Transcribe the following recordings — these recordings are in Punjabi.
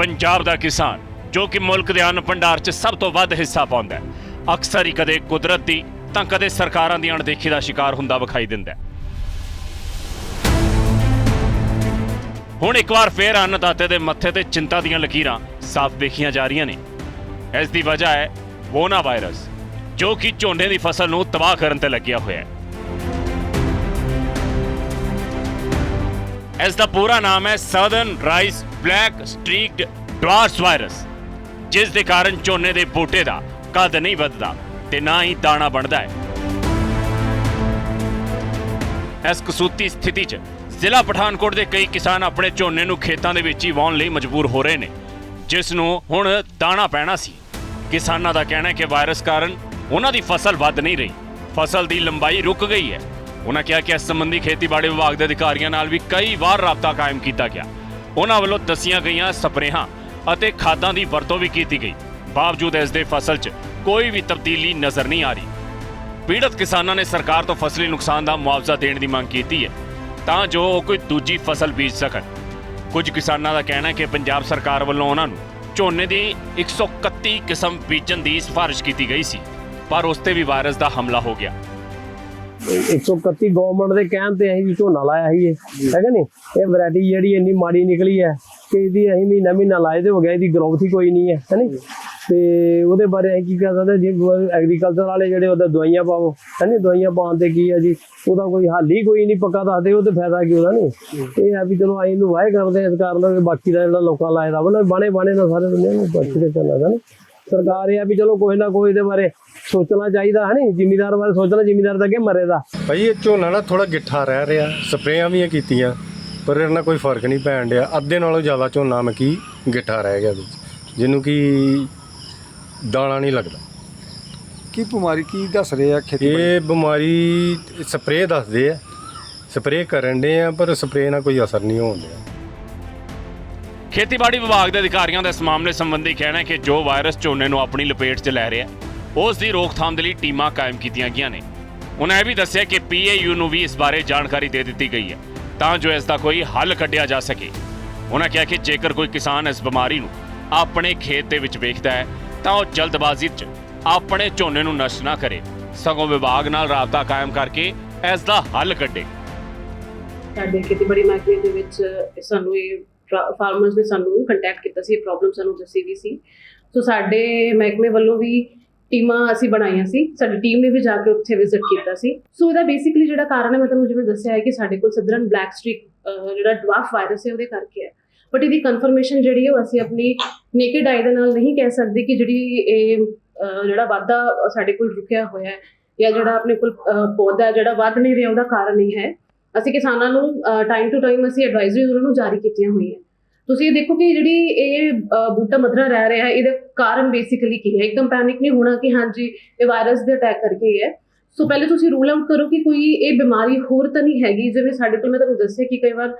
ਪੰਜਾਬ ਦਾ ਕਿਸਾਨ, ਜੋ ਕਿ ਮੁਲਕ ਦੇ ਅੰਨ ਭੰਡਾਰ 'ਚ ਸਭ ਤੋਂ ਵੱਧ ਹਿੱਸਾ ਪਾਉਂਦਾ ਹੈ, ਅਕਸਰ ਹੀ ਕਦੇ ਕੁਦਰਤ ਦੀ ਤਾਂ ਕਦੇ ਸਰਕਾਰਾਂ ਦੀ ਅਣਦੇਖੀ ਦਾ ਸ਼ਿਕਾਰ ਹੁੰਦਾ ਵਿਖਾਈ ਦਿੰਦਾ ਹੈ। ਹੁਣ ਇੱਕ ਵਾਰ ਫੇਰ ਅੰਨਦਾਤੇ ਦੇ ਮੱਥੇ ਤੇ ਚਿੰਤਾ ਦੀਆਂ ਲਕੀਰਾਂ ਸਾਫ਼ ਵੇਖੀਆਂ ਜਾ ਰਹੀਆਂ ਨੇ। ਇਸ ਦੀ ਵਜ੍ਹਾ ਹੈ ਵੋਨਾ ਵਾਇਰਸ, ਜੋ ਕਿ ਝੋਨੇ ਦੀ ਫਸਲ ਨੂੰ ਤਬਾਹ ਕਰਨ ਤੇ ਲੱਗਿਆ ਹੋਇਆ ਹੈ। ਇਸ ਦਾ ਪੂਰਾ ਨਾਮ ਹੈ southern rice black streaked dwarf virus ਜਿਸ ਦੇ ਕਾਰਨ ਝੋਨੇ ਦੇ ਬੂਟੇ ਦਾ ਕੱਦ ਨਹੀਂ ਵੱਧਦਾ ਤੇ ਨਾ ਹੀ ਦਾਣਾ ਬਣਦਾ ਹੈ। ਇਸ ਕਸੂਤੀ ਸਥਿਤੀ 'ਚ ਜ਼ਿਲ੍ਹਾ ਪਠਾਨਕੋਟ ਦੇ ਕਈ ਕਿਸਾਨ ਆਪਣੇ ਝੋਨੇ ਨੂੰ ਖੇਤਾਂ ਦੇ ਵਿੱਚ ਹੀ ਵਾਉਣ ਲਈ ਮਜਬੂਰ ਹੋ ਰਹੇ ਨੇ, ਜਿਸ ਨੂੰ ਹੁਣ ਦਾਣਾ ਪੈਣਾ ਸੀ। ਕਿਸਾਨਾਂ ਦਾ ਕਹਿਣਾ ਹੈ ਕਿ ਵਾਇਰਸ ਕਾਰਨ ਉਹਨਾਂ ਦੀ ਫਸਲ ਵੱਧ ਨਹੀਂ ਰਹੀ। ਫਸਲ ਦੀ ਲੰਬਾਈ ਰੁਕ ਗਈ ਹੈ। ਉਹਨਾਂ ਕਿਹਾ ਕਿ ਇਸ ਸੰਬੰਧੀ ਖੇਤੀਬਾੜੀ ਵਿਭਾਗ ਦੇ ਅਧਿਕਾਰੀਆਂ ਨਾਲ ਵੀ ਕਈ ਵਾਰ ਰਾਬਤਾ ਕਾਇਮ ਕੀਤਾ ਗਿਆ। ਉਹਨਾਂ ਵੱਲੋਂ ਦੱਸੀਆਂ ਗਈਆਂ ਸਪਰੇਹਾਂ ਅਤੇ ਖਾਦਾਂ ਦੀ ਵਰਤੋਂ ਵੀ ਕੀਤੀ ਗਈ। ਬਾਵਜੂਦ ਇਸ ਦੇ ਫਸਲ 'ਚ ਕੋਈ ਵੀ ਤਬਦੀਲੀ ਨਜ਼ਰ ਨਹੀਂ ਆ ਰਹੀ। ਪੀੜਤ ਕਿਸਾਨਾਂ ਨੇ ਸਰਕਾਰ ਤੋਂ ਫਸਲੀ ਨੁਕਸਾਨ ਦਾ ਮੁਆਵਜ਼ਾ ਦੇਣ ਦੀ ਮੰਗ ਕੀਤੀ ਹੈ, ਤਾਂ ਜੋ ਉਹ ਕੋਈ ਦੂਜੀ ਫਸਲ ਬੀਜ ਸਕਣ। ਕੁਝ ਕਿਸਾਨਾਂ ਦਾ ਕਹਿਣਾ ਹੈ ਕਿ ਪੰਜਾਬ ਸਰਕਾਰ ਵੱਲੋਂ ਉਹਨਾਂ ਨੂੰ ਝੋਨੇ ਦੀ 131 ਕਿਸਮ ਬੀਜਣ ਦੀ ਸਿਫਾਰਿਸ਼ ਕੀਤੀ ਗਈ ਸੀ, ਪਰ ਉਸ ਤੇ ਵੀ ਵਾਇਰਸ ਦਾ ਹਮਲਾ ਹੋ ਗਿਆ। 131 ਗਵਰਨਮੈਂਟ ਦੇ ਕਹਿਣ ਤੇ ਅਸੀਂ ਝੋਨਾ ਲਾਇਆ ਸੀ ਇਹ ਹੈਗਾ ਨਹੀਂ? ਇਹ ਵੈਰਾਈਟੀ ਜਿਹੜੀ ਇੰਨੀ ਮਾੜੀ ਨਿਕਲੀ ਹੈ ਕਿ ਇਹਦੀ ਅਸੀਂ ਮਹੀਨਾ ਮਹੀਨਾ ਲਾਏ ਤੇ ਹੋ ਗਿਆ, ਇਹਦੀ ਗਰੋਥ ਹੀ ਕੋਈ ਨਹੀਂ ਹੈ ਹੈਨੀ ਤੇ ਉਹਦੇ ਬਾਰੇ ਅਸੀਂ ਕੀ ਕਹਿ ਸਕਦੇ ਜੀ ਐਗਰੀਕਲਚਰ ਵਾਲੇ ਜਿਹੜੇ ਉਹਦਾ ਦਵਾਈਆਂ ਪਾਵੋ ਹੈਨੀ ਦਵਾਈਆਂ ਪਾਉਣ ਤੇ ਕੀ ਹੈ ਜੀ? ਉਹਦਾ ਕੋਈ ਹੱਲ ਹੀ ਕੋਈ ਨਹੀਂ, ਪੱਕਾ ਦੱਸਦੇ ਉਹ ਤੇ ਫਾਇਦਾ ਕੀ ਉਹਦਾ, ਨਹੀਂ? ਇਹ ਆ ਵੀ ਚਲੋ ਅਸੀਂ ਇਹਨੂੰ ਵਾਏ ਕਰਦੇ ਇਸ ਕਾਰਨ ਬਾਕੀ ਦਾ ਜਿਹੜਾ ਲੋਕਾਂ ਲਾਏ ਦਾ ਬਣਾ ਬਾਣੇ ਬਾਣੇ ਨਾਲ ਸਾਰੇ ਦੁਨੀਆ ਨੂੰ ਬਾਕੀ ਤੇ ਚੱਲਦਾ ਨਾ ਸਰਕਾਰ ਇਹ ਆ ਵੀ ਚਲੋ ਕੋਈ ਨਾ ਕੋਈ ਇਹਦੇ ਬਾਰੇ ਸੋਚਣਾ ਚਾਹੀਦਾ ਹੈ ਨਹੀਂ ਜ਼ਿਮੀਦਾਰ ਬਾਰੇ ਸੋਚਣਾ ਜ਼ਿਮੀਦਾਰ ਤਾਂ ਅੱਗੇ ਮਰੇਦਾ ਭਾਈ ਇਹ ਝੋਨਾ ਨਾ ਥੋੜਾ ਗਿੱਠਾ ਰਹਿ ਰਿਹਾ ਸਪਰੇਆਂ ਵੀ ਕੀਤੀਆਂ ਪਰ ਇਹਨਾਂ ਨਾਲ ਕੋਈ ਫ਼ਰਕ ਨਹੀਂ ਪੈਣ ਡਿਆ। ਅੱਧੇ ਨਾਲੋਂ ਜ਼ਿਆਦਾ ਝੋਨਾ ਮੈਂ ਕੀ ਗਿੱਠਾ ਰਹਿ ਗਿਆ ਵਿੱਚ ਜਿਹਨੂੰ ਕਿ ਦਾਣਾ ਨਹੀਂ ਲੱਗਦਾ। ਕੀ ਬਿਮਾਰੀ ਕੀ ਦੱਸ ਰਹੇ ਆ ਖੇਤੀਬਾੜੀ? ਇਹ ਬਿਮਾਰੀ ਸਪਰੇਅ ਦੱਸਦੇ ਆ ਸਪਰੇਅ ਕਰਨ ਦੇ ਆ ਪਰ ਸਪਰੇਅ ਨਾਲ ਕੋਈ ਅਸਰ ਨਹੀਂ ਹੋਣ ਡਿਆ। ਖੇਤੀਬਾੜੀ ਵਿਭਾਗ ਦੇ ਅਧਿਕਾਰੀਆਂ ਦਾ ਇਸ ਮਾਮਲੇ ਸੰਬੰਧੀ ਕਹਿਣਾ ਹੈ ਕਿ ਜੋ ਵਾਇਰਸ ਝੋਨੇ ਨੂੰ ਆਪਣੀ ਲਪੇਟ 'ਚ ਲੈ ਰਿਹਾ ਹੈ, ਉਸ ਦੀ ਰੋਕਥਾਮ ਦੇ ਲਈ ਟੀਮਾਂ ਕਾਇਮ ਕੀਤੀਆਂ ਗਈਆਂ ਨੇ। ਉਹਨਾਂ ਇਹ ਵੀ ਦੱਸਿਆ ਕਿ ਪੀਏਯੂ ਨੂੰ ਵੀ ਇਸ ਬਾਰੇ ਜਾਣਕਾਰੀ ਦੇ ਦਿੱਤੀ ਗਈ ਹੈ ਤਾਂ ਜੋ ਇਸ ਦਾ ਕੋਈ ਹੱਲ ਕੱਢਿਆ ਜਾ ਸਕੇ। ਉਹਨਾਂ ਕਿਹਾ ਕਿ ਜੇਕਰ ਕੋਈ ਕਿਸਾਨ ਇਸ ਬਿਮਾਰੀ ਨੂੰ ਆਪਣੇ ਖੇਤ ਦੇ ਵਿੱਚ ਵੇਖਦਾ ਹੈ ਤਾਂ ਉਹ ਜਲਦਬਾਜ਼ੀ 'ਚ ਆਪਣੇ ਝੋਨੇ ਨੂੰ ਨਸ਼ਟ ਨਾ ਕਰੇ। ਸਗੋਂ ਵਿਭਾਗ ਨਾਲ ਰਾਬਤਾ ਕਾਇਮ ਕਰਕੇ ਇਸ ਦਾ ਹੱਲ ਕੱਢੇ। ਸਾਡੇ ਖੇਤੀਬਾੜੀ ਮਹਿਕਮੇ ਦੇ ਵਿੱਚ ਸਾਨੂੰ ਇਹ ਫਾਰਮਰਸ ਨੇ ਸਾਨੂੰ ਕੰਟੈਕਟ ਕੀਤਾ ਸੀ, ਇਹ ਪ੍ਰੋਬਲਮ ਸਾਨੂੰ ਦੱਸੀ ਵੀ ਸੀ। ਸੋ ਸਾਡੇ ਮਹਿਕਮੇ ਵੱਲੋਂ ਵੀ ਟੀਮਾਂ ਅਸੀਂ ਬਣਾਈਆਂ ਸੀ। ਸਾਡੀ ਟੀਮ ਨੇ ਵੀ ਜਾ ਕੇ ਉੱਥੇ ਵਿਜ਼ਿਟ ਕੀਤਾ ਸੀ। ਸੋ ਇਹਦਾ ਬੇਸਿਕਲੀ ਜਿਹੜਾ ਕਾਰਨ ਹੈ, ਮੈਂ ਤੁਹਾਨੂੰ ਜਿਵੇਂ ਦੱਸਿਆ ਹੈ ਕਿ ਸਾਡੇ ਕੋਲ ਸਦਰਨ ਬਲੈਕ ਸਟ੍ਰੀਕ ਜਿਹੜਾ ਡਵਾਫ ਵਾਇਰਸ ਹੈ, ਉਹਦੇ ਕਰਕੇ ਹੈ। ਬਟ ਇਹਦੀ ਕਨਫਰਮੇਸ਼ਨ ਜਿਹੜੀ ਹੈ, ਉਹ ਅਸੀਂ ਆਪਣੀ ਨੇਕਿਡ ਆਈ ਦੇ ਨਾਲ ਨਹੀਂ ਕਹਿ ਸਕਦੇ ਕਿ ਜਿਹੜੀ ਇਹ ਜਿਹੜਾ ਵਾਧਾ ਸਾਡੇ ਕੋਲ ਰੁਕਿਆ ਹੋਇਆ ਹੈ ਜਾਂ ਜਿਹੜਾ ਆਪਣੇ ਕੋਲ ਪੌਦਾ ਜਿਹੜਾ ਵੱਧ ਨਹੀਂ ਰਿਹਾ, ਉਹਦਾ ਕਾਰਨ ਇਹ ਹੈ। ਅਸੀਂ ਕਿਸਾਨਾਂ ਨੂੰ ਟਾਈਮ ਟੂ ਟਾਈਮ ਅਸੀਂ ਐਡਵਾਈਜ਼ਰੀ ਉਹਨਾਂ ਨੂੰ ਜਾਰੀ ਕੀਤੀਆਂ ਹੋਈਆਂ। ਤੁਸੀਂ ਇਹ ਦੇਖੋ ਕਿ ਜਿਹੜੀ ਇਹ ਬੂਟਾ ਮਧਰਾ ਰਹਿ ਰਿਹਾ ਹੈ, ਇਹਦਾ ਕਾਰਨ ਬੇਸਿਕਲੀ ਕੀ ਹੈ? ਇੱਕਦਮ ਪੈਨਿਕ ਨਹੀਂ ਹੋਣਾ ਕਿ ਹਾਂਜੀ, ਇਹ ਵਾਇਰਸ ਦੇ ਅਟੈਕ ਕਰਕੇ ਹੈ ਸੋ ਪਹਿਲੇ ਤੁਸੀਂ ਰੂਲ ਆਊਟ ਕਰੋ ਕਿ ਕੋਈ ਇਹ ਬਿਮਾਰੀ ਹੋਰ ਤਾਂ ਨਹੀਂ ਹੈਗੀ, ਜਿਵੇਂ ਸਾਡੇ ਕੋਲ ਮੈਂ ਤੁਹਾਨੂੰ ਦੱਸਿਆ ਕਿ ਕਈ ਵਾਰ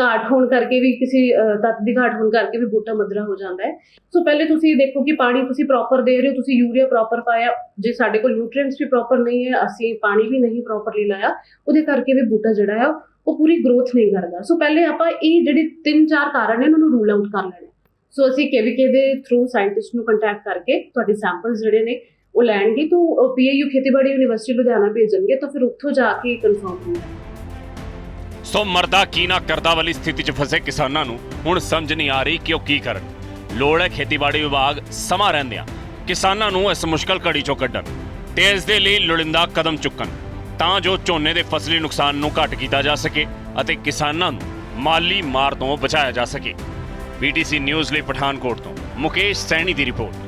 ਘਾਟ ਹੋਣ ਕਰਕੇ ਵੀ ਕਿਸੇ ਤੱਤ ਦੀ ਘਾਟ ਹੋਣ ਕਰਕੇ ਵੀ ਬੂਟਾ ਮਧਰਾ ਹੋ ਜਾਂਦਾ ਹੈ। ਸੋ ਪਹਿਲੇ ਤੁਸੀਂ ਦੇਖੋ ਕਿ ਪਾਣੀ ਤੁਸੀਂ ਪ੍ਰੋਪਰ ਦੇ ਰਹੇ ਹੋ, ਤੁਸੀਂ ਯੂਰੀਆ ਪ੍ਰੋਪਰ ਪਾਇਆ। ਜੇ ਸਾਡੇ ਕੋਲ ਨਿਊਟ੍ਰੀਐਂਟਸ ਵੀ ਪ੍ਰੋਪਰ ਨਹੀਂ ਹੈ, ਅਸੀਂ ਪਾਣੀ ਵੀ ਨਹੀਂ ਪ੍ਰੋਪਰਲੀ ਲਾਇਆ, ਉਹਦੇ ਕਰਕੇ ਵੀ ਬੂਟਾ ਜਿਹੜਾ ਹੈ ਉਹ ਪੂਰੀ ਗਰੋਥ ਨਹੀਂ ਕਰਦਾ। ਸੋ ਪਹਿਲੇ ਆਪਾਂ ਇਹ ਜਿਹੜੇ ਤਿੰਨ ਚਾਰ ਕਾਰਨ ਨੇ, ਉਹਨਾਂ ਨੂੰ ਰੂਲ ਆਊਟ ਕਰ ਲੈਣੇ। ਸੋ ਅਸੀਂ ਕੇਵੀਕੇ ਦੇ ਥਰੂ ਸਾਇੰਟਿਸਟ ਨੂੰ ਕੰਟੈਕਟ ਕਰਕੇ ਤੁਹਾਡੇ ਸੈਂਪਲਸ ਜਿਹੜੇ ਨੇ, ਉਹ ਲੈਣਗੇ। ਤੋਂ ਪੀਏਯੂ ਖੇਤੀਬਾੜੀ ਯੂਨੀਵਰਸਿਟੀ ਲੁਧਿਆਣਾ ਭੇਜਣਗੇ, ਤਾਂ ਫਿਰ ਉੱਥੋਂ ਜਾ ਕੇ ਕਨਫਰਮ ਹੁੰਦਾ ਸੋ ਮਰਦਾ ਕੀ ਨਾ ਕਰਦਾ ਵਾਲੀ ਸਥਿਤੀ 'ਚ ਫਸੇ ਕਿਸਾਨਾਂ ਨੂੰ। ਹੁਣ ਸਮਝ ਨਹੀਂ ਆ ਰਹੀ ਕਿ ਉਹ ਕੀ ਕਰਨ। ਲੋੜ ਹੈ ਖੇਤੀਬਾੜੀ ਵਿਭਾਗ ਸਮਾਂ ਰਹਿੰਦਿਆਂ ਕਿਸਾਨਾਂ ਨੂੰ ਇਸ ਮੁਸ਼ਕਲ ਘੜੀ 'ਚੋਂ ਕੱਢਣ। ਤੇ ਇਸ ਦੇ ਲਈ ਲੋੜੀਂਦਾ ਕਦਮ ਚੁੱਕਣ। ਤਾਂ ਜੋ ਝੋਨੇ ਦੇ ਫਸਲੀ ਨੁਕਸਾਨ ਨੂੰ ਘੱਟ ਕੀਤਾ ਜਾ ਸਕੇ ਅਤੇ ਕਿਸਾਨਾਂ ਨੂੰ ਮਾਲੀ ਮਾਰ ਤੋਂ ਬਚਾਇਆ ਜਾ ਸਕੇ। ਬੀਟੀਸੀ ਨਿਊਜ਼ ਲਈ ਪਠਾਨਕੋਟ ਤੋਂ ਮੁਕੇਸ਼ ਸੈਣੀ ਦੀ ਰਿਪੋਰਟ।